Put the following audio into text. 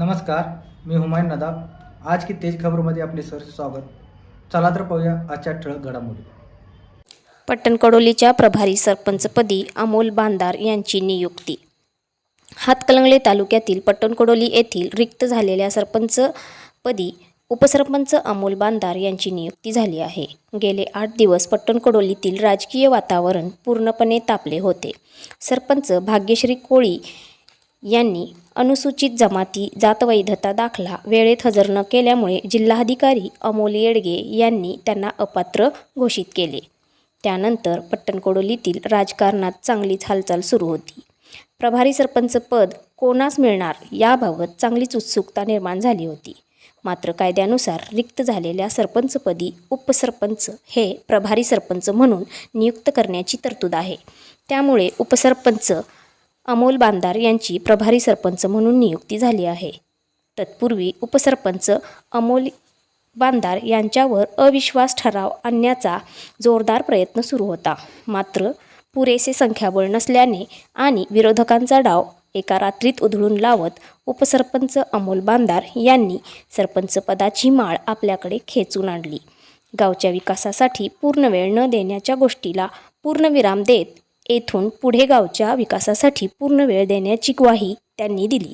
नमस्कार मी हुमायून नदाब. आज की तेज खबरमध्ये आपले सर स्वागत. चला तर पाहूया आजच्या ठळक घडामोडी. पट्टणकडोलीच्या प्रभारी सरपंचपदी अमोल बांदार यांची नियुक्ती. हातकलंगले तालुक्यातील पट्टणकडोली येथील रिक्त झालेल्या सरपंचपदी उपसरपंच अमोल बांदार यांची नियुक्ती झाली आहे. गेले आठ दिवस पट्टणकडोलीतील राजकीय वातावरण पूर्णपणे तापले होते. सरपंच भाग्यश्री कोळी यांनी अनुसूचित जमाती जातवैधता दाखला वेळेत हजर न केल्यामुळे जिल्हाधिकारी अमोल येडगे यांनी त्यांना अपात्र घोषित केले. त्यानंतर पट्टणकोडोलीतील राजकारणात चांगलीच हालचाल सुरू होती. प्रभारी सरपंच पद कोणास मिळणार याबाबत चांगलीच उत्सुकता निर्माण झाली होती. मात्र कायद्यानुसार रिक्त झालेल्या सरपंचपदी उपसरपंच हे प्रभारी सरपंच म्हणून नियुक्त करण्याची तरतूद आहे. त्यामुळे उपसरपंच अमोल बांदार यांची प्रभारी सरपंच म्हणून नियुक्ती झाली आहे. तत्पूर्वी उपसरपंच अमोल बांदार यांच्यावर अविश्वास ठराव आणण्याचा जोरदार प्रयत्न सुरू होता. मात्र पुरेसे संख्याबळ नसल्याने आणि विरोधकांचा डाव एका रात्रीत उधळून लावत उपसरपंच अमोल बांदार यांनी सरपंचपदाची माळ आपल्याकडे खेचून आणली. गावच्या विकासासाठी पूर्ण वेळ न देण्याच्या गोष्टीला पूर्णविराम देत येथून पुढे गावच्या विकासासाठी पूर्ण वेळ देण्याची ग्वाही त्यांनी दिली.